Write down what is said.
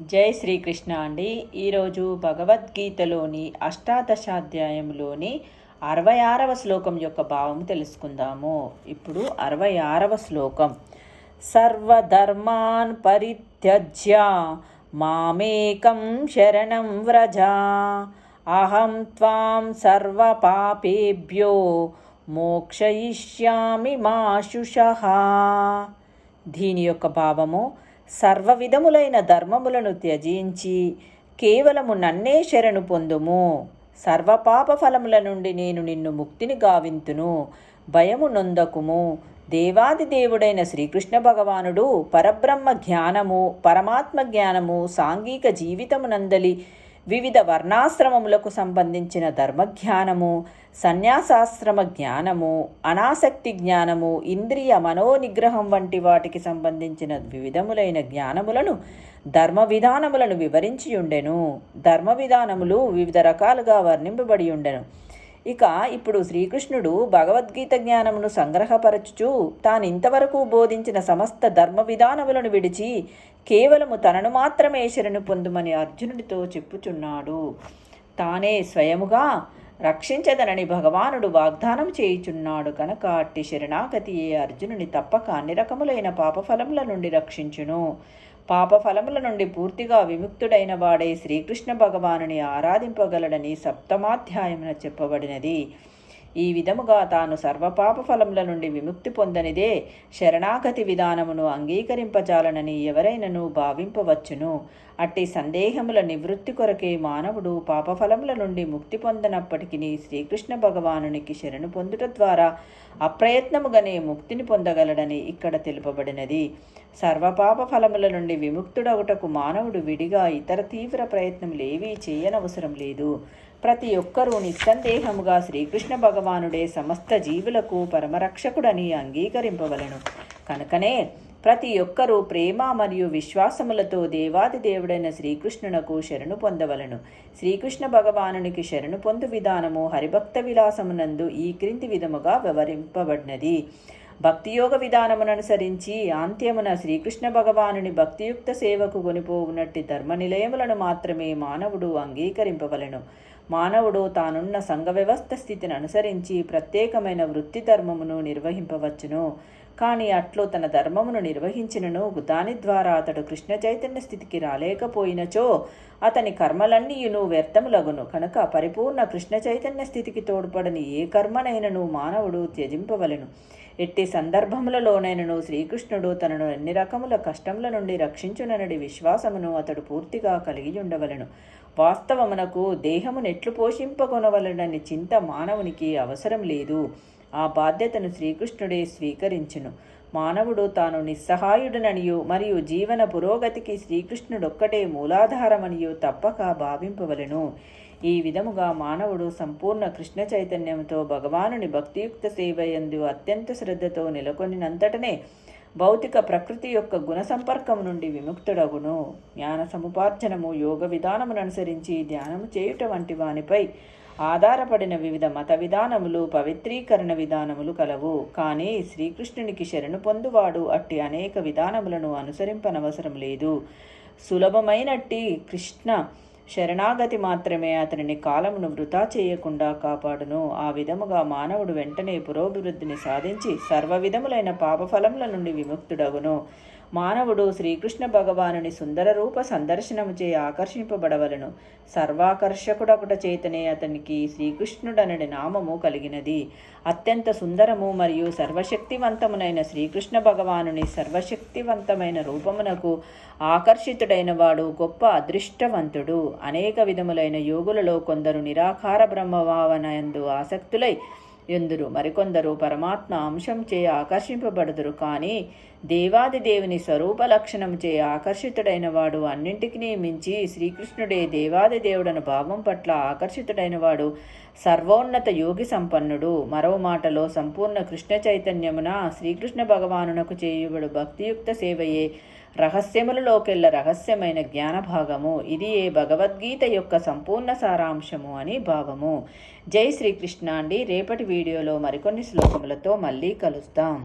జై శ్రీకృష్ణ అండి. ఈరోజు భగవద్గీతలోని అష్టాదశాధ్యాయంలోని అరవై ఆరవ శ్లోకం యొక్క భావం తెలుసుకుందాము. ఇప్పుడు అరవై ఆరవ శ్లోకం. సర్వధర్మాన్ పరిత్యజ్య మామేకం శరణం వ్రజ అహం త్వాం సర్వపాపేభ్యో మోక్షయిష్యామి మాశుషః దీని యొక్క భావము సర్వ విధములైన ధర్మములను త్యజించి కేవలము నన్నే శరణు పొందుము. సర్వపాప ఫలముల నుండి నేను నిన్ను ముక్తిని గావింతును. భయము నొందకుము. దేవాది దేవుడైన శ్రీకృష్ణ భగవానుడు పరబ్రహ్మ జ్ఞానము పరమాత్మ జ్ఞానము సాంఘిక జీవితమునందలి వివిధ వర్ణాశ్రమములకు సంబంధించిన ధర్మజ్ఞానము సన్యాసాశ్రమ జ్ఞానము అనాసక్తి జ్ఞానము ఇంద్రియ మనోనిగ్రహం వంటి వాటికి సంబంధించిన వివిధములైన జ్ఞానములను ధర్మ విధానములను వివరించి ఉండెను. ధర్మ విధానములు వివిధ రకాలుగా వర్ణింపబడి ఉండెను. ఇక ఇప్పుడు శ్రీకృష్ణుడు భగవద్గీత జ్ఞానమును సంగ్రహపరచుచు తాను ఇంతవరకు బోధించిన సమస్త ధర్మ విధానములను విడిచి కేవలము తనను మాత్రమే శరణు పొందుమని అర్జునుడితో చెప్పుచున్నాడు. తానే స్వయముగా రక్షించదనని భగవానుడు వాగ్దానం చేయుచున్నాడు కనుక అట్టి శరణాగతియే అర్జునుని తప్పక అన్ని రకములైన పాపఫలముల నుండి రక్షించును. పాపఫలముల నుండి పూర్తిగా విముక్తుడైన వాడే శ్రీకృష్ణ భగవానుని ఆరాధింపగలడని సప్తమాధ్యాయమున చెప్పబడినది. ఈ విధముగా తాను సర్వపాప ఫలముల నుండి విముక్తి పొందనిదే శరణాగతి విధానమును అంగీకరింపజాలనని ఎవరైనను భావింపవచ్చును. అట్టి సందేహముల నివృత్తి కొరకే మానవుడు పాపఫలముల నుండి ముక్తి పొందనప్పటికీ శ్రీకృష్ణ భగవానునికి శరణు పొందుట ద్వారా అప్రయత్నముగానే ముక్తిని పొందగలడని ఇక్కడ తెలుపబడినది. సర్వపాప ఫలముల నుండి విముక్తుడగుటకు మానవుడు విడిగా ఇతర తీవ్ర ప్రయత్నములేవీ చేయనవసరం లేదు. ప్రతి ఒక్కరూ నిస్సందేహముగా శ్రీకృష్ణ భగవానుడే సమస్త జీవులకు పరమరక్షకుడని అంగీకరింపవలను. కనుకనే ప్రతి ఒక్కరూ ప్రేమ మరియు విశ్వాసములతో దేవాది దేవుడైన శ్రీకృష్ణునకు శరణు పొందవలను. శ్రీకృష్ణ భగవానునికి శరణు పొందు విధానము హరిభక్త విలాసమునందు ఈ క్రింది విధముగా వివరింపబడినది. భక్తియోగ విధానముననుసరించి ఆంత్యమున శ్రీకృష్ణ భగవానుని భక్తియుక్త సేవకు కొనిపోవునట్టి ధర్మ నిలయములను మాత్రమే మానవుడు అంగీకరింపవలను. మానవుడు తానున్న సంఘ వ్యవస్థ స్థితిని అనుసరించి ప్రత్యేకమైన వృత్తి ధర్మమును నిర్వహింపవచ్చును. కానీ అట్లు తన ధర్మమును నిర్వహించినను దాని ద్వారా అతడు కృష్ణ చైతన్య స్థితికి రాలేకపోయినచో అతని కర్మలన్నీయును వ్యర్థములగును. కనుక పరిపూర్ణ కృష్ణ చైతన్య స్థితికి తోడ్పడని ఏ కర్మనైనను మానవుడు త్యజింపవలను. ఎట్టి సందర్భములలోనైనను శ్రీకృష్ణుడు తనను ఎన్ని రకముల కష్టముల నుండి రక్షించుననడి విశ్వాసమును అతడు పూర్తిగా కలిగి ఉండవలను వాస్తవమునకు దేహమునెట్లు పోషింపకొనవలనని చింత మానవునికి అవసరం లేదు. ఆ బాధ్యతను శ్రీకృష్ణుడే స్వీకరించును. మానవుడు తాను నిస్సహాయుడననియు మరియు జీవన పురోగతికి శ్రీకృష్ణుడొక్కటే మూలాధారమనియు తప్పక భావింపవలను. ఈ విధముగా మానవుడు సంపూర్ణ కృష్ణ చైతన్యంతో భగవానుని భక్తియుక్త సేవయందు అత్యంత శ్రద్ధతో నెలకొనినంతటనే భౌతిక ప్రకృతి యొక్క గుణ సంపర్కం నుండి విముక్తుడగును. జ్ఞాన సముపార్జనము యోగ విధానమును అనుసరించి ధ్యానము చేయుట వంటి వానిపై ఆధారపడిన వివిధ మత విధానములు పవిత్రీకరణ విధానములు కలవు. కానీ శ్రీకృష్ణునికి శరణు పొందువాడు అట్టి అనేక విధానములను అనుసరింపనవసరం లేదు. సులభమైనట్టి కృష్ణ శరణాగతి మాత్రమే అతనిని కాలమును వృధా చేయకుండా కాపాడును. ఆ విధముగా మానవుడు వెంటనే పురోభివృద్ధిని సాధించి సర్వ విధములైన పాపఫలముల నుండి విముక్తుడగును. మానవుడు శ్రీకృష్ణ భగవానుని సుందర రూప సందర్శనముచే ఆకర్షింపబడవలను. సర్వాకర్షకుడొకట చేతనే అతనికి శ్రీకృష్ణుడనని నామము కలిగినది. అత్యంత సుందరము మరియు సర్వశక్తివంతమునైన శ్రీకృష్ణ భగవానుని సర్వశక్తివంతమైన రూపమునకు ఆకర్షితుడైన వాడు గొప్ప అదృష్టవంతుడు. అనేక విధములైన యోగులలో కొందరు నిరాకార బ్రహ్మభావనందు ఆసక్తులై ఎందురు? మరికొందరు పరమాత్మ అంశం చే ఆకర్షింపబడుదురు కానీ దేవాది దేవుని స్వరూప లక్షణం చే ఆకర్షితుడైన వాడు అన్నింటికి మించి శ్రీకృష్ణుడే దేవాది దేవుడను భావం పట్ల ఆకర్షితుడైన వాడు సర్వోన్నత యోగి సంపన్నుడు. మరో మాటలో సంపూర్ణ కృష్ణ చైతన్యమున శ్రీకృష్ణ భగవానునకు చేయుబడు భక్తియుక్త సేవయే రహస్యములలోకెల్ల రహస్యమైన జ్ఞాన భాగము ఇది ఏ భగవద్గీత యొక్క సంపూర్ణ సారాంశము అని భావము. జై శ్రీకృష్ణ అండి రేపటి వీడియోలో మరికొన్ని శ్లోకములతో మళ్ళీ కలుస్తాం.